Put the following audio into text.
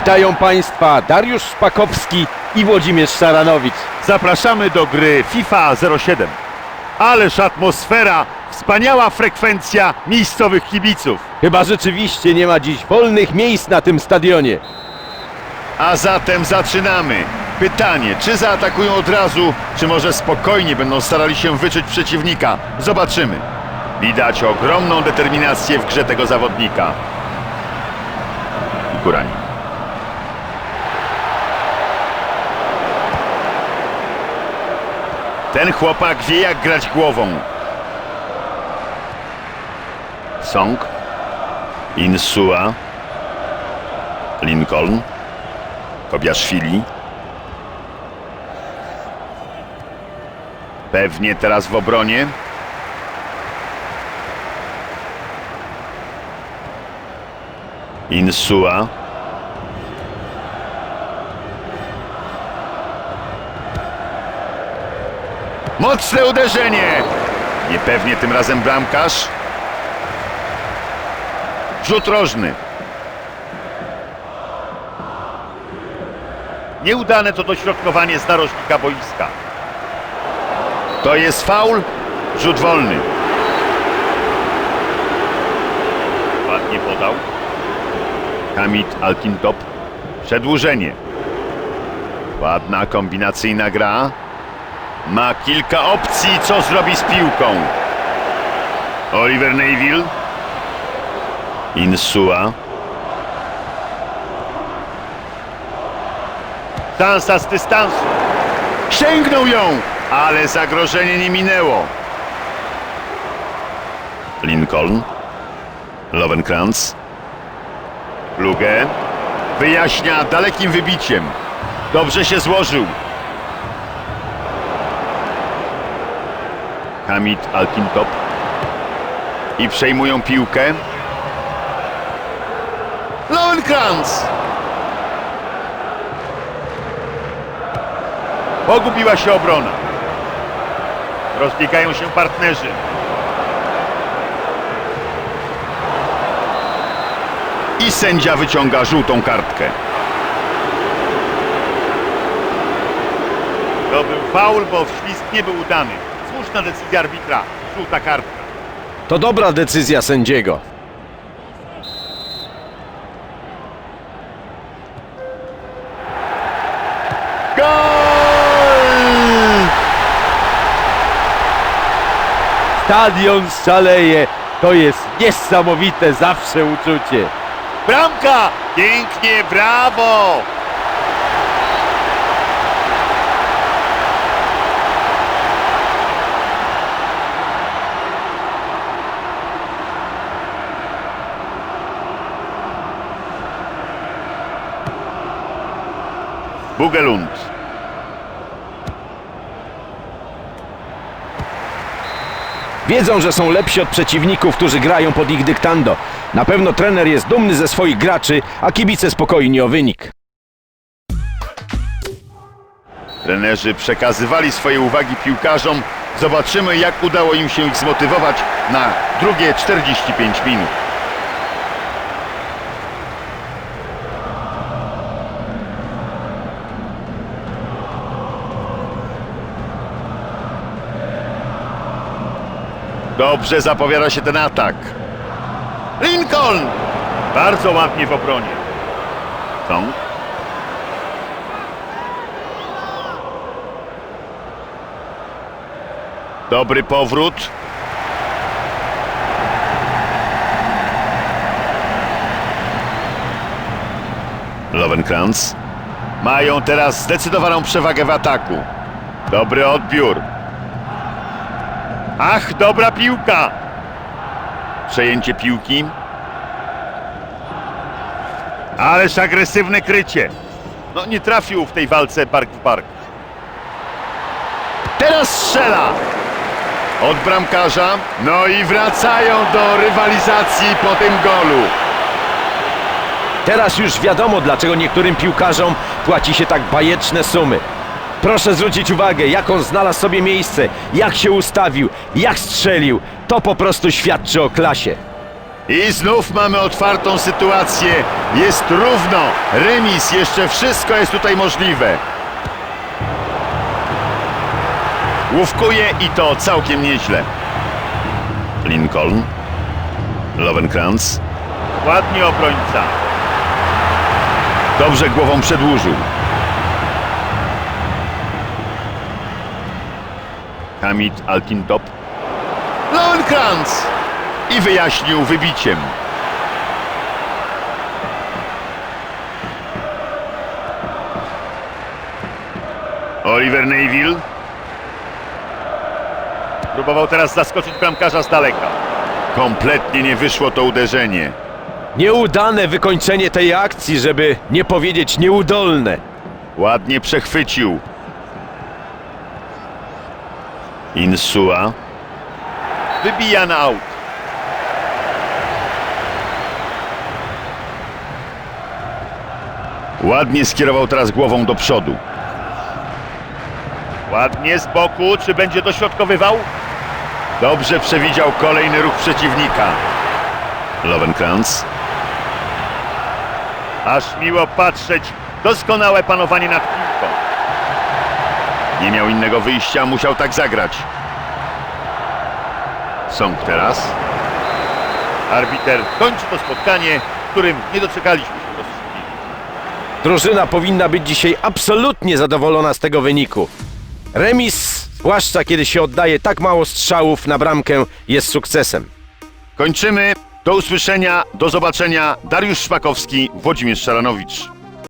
Witają Państwa Dariusz Szpakowski i Włodzimierz Szaranowicz. Zapraszamy do gry FIFA 07. Ależ atmosfera, wspaniała frekwencja miejscowych kibiców. Chyba rzeczywiście nie ma dziś wolnych miejsc na tym stadionie. A zatem zaczynamy. Pytanie, czy zaatakują od razu, czy może spokojnie będą starali się wyczuć przeciwnika? Zobaczymy. Widać ogromną determinację w grze tego zawodnika. Kurani. Ten chłopak wie jak grać głową. Song. Insua. Lincoln. Kobiaszwili. Pewnie teraz w obronie. Insua. Mocne uderzenie! Niepewnie tym razem bramkarz. Rzut rożny. Nieudane to dośrodkowanie z narożnika boiska. To jest faul, rzut wolny. Ładnie podał. Hamid Alkintop. Przedłużenie. Ładna kombinacyjna gra. Ma kilka opcji, co zrobi z piłką. Oliver Neville. Insua. Szansa z dystansu. Sięgnął ją, ale zagrożenie nie minęło. Lincoln. Lovenkranz. Kluge. Wyjaśnia dalekim wybiciem. Dobrze się złożył. Hamid Alkintop. I przejmują piłkę. Lovenkranz. Pogubiła się obrona. Rozbiegają się partnerzy. I sędzia wyciąga żółtą kartkę. To był faul, bo wślizg nie był udany. Słuszna decyzja arbitra. Żółta kartka. To dobra decyzja sędziego. Gol! Stadion szaleje. To jest niesamowite zawsze uczucie. Bramka! Pięknie, brawo! Bugelund. Wiedzą, że są lepsi od przeciwników, którzy grają pod ich dyktando. Na pewno trener jest dumny ze swoich graczy, a kibice spokojni o wynik. Trenerzy przekazywali swoje uwagi piłkarzom. Zobaczymy, jak udało im się ich zmotywować na drugie 45 minut. Dobrze zapowiada się ten atak. Lincoln! Bardzo ładnie w obronie. Song. Dobry powrót. Lovenkranz. Mają teraz zdecydowaną przewagę w ataku. Dobry odbiór. Ach, dobra piłka. Przejęcie piłki. Ależ agresywne krycie. No nie trafił w tej walce bark w bark. Teraz strzela. Od bramkarza. No i wracają do rywalizacji po tym golu. Teraz już wiadomo, dlaczego niektórym piłkarzom płaci się tak bajeczne sumy. Proszę zwrócić uwagę, jak on znalazł sobie miejsce, jak się ustawił, jak strzelił. To po prostu świadczy o klasie. I znów mamy otwartą sytuację. Jest równo. Remis, jeszcze wszystko jest tutaj możliwe. Łówkuje i to całkiem nieźle. Lincoln. Lovenkrantz. Ładnie obrońca. Dobrze głową przedłużył. Hamid Altintop. Lovenkrantz! I wyjaśnił wybiciem. Oliver Neville. Próbował teraz zaskoczyć bramkarza z daleka. Kompletnie nie wyszło to uderzenie. Nieudane wykończenie tej akcji, żeby nie powiedzieć nieudolne. Ładnie przechwycił. Insua. Wybija na aut. Ładnie skierował teraz głową do przodu. Ładnie z boku. Czy będzie dośrodkowywał? Dobrze przewidział kolejny ruch przeciwnika. Lovenkrantz. Aż miło patrzeć. Doskonałe panowanie nad piłką. Nie miał innego wyjścia, musiał tak zagrać. Sąd teraz. Arbiter kończy to spotkanie, którym nie doczekaliśmy się rozstrzygnięcia. Drużyna powinna być dzisiaj absolutnie zadowolona z tego wyniku. Remis, zwłaszcza kiedy się oddaje tak mało strzałów na bramkę, jest sukcesem. Kończymy. Do usłyszenia, do zobaczenia. Dariusz Szpakowski, Włodzimierz Szaranowicz.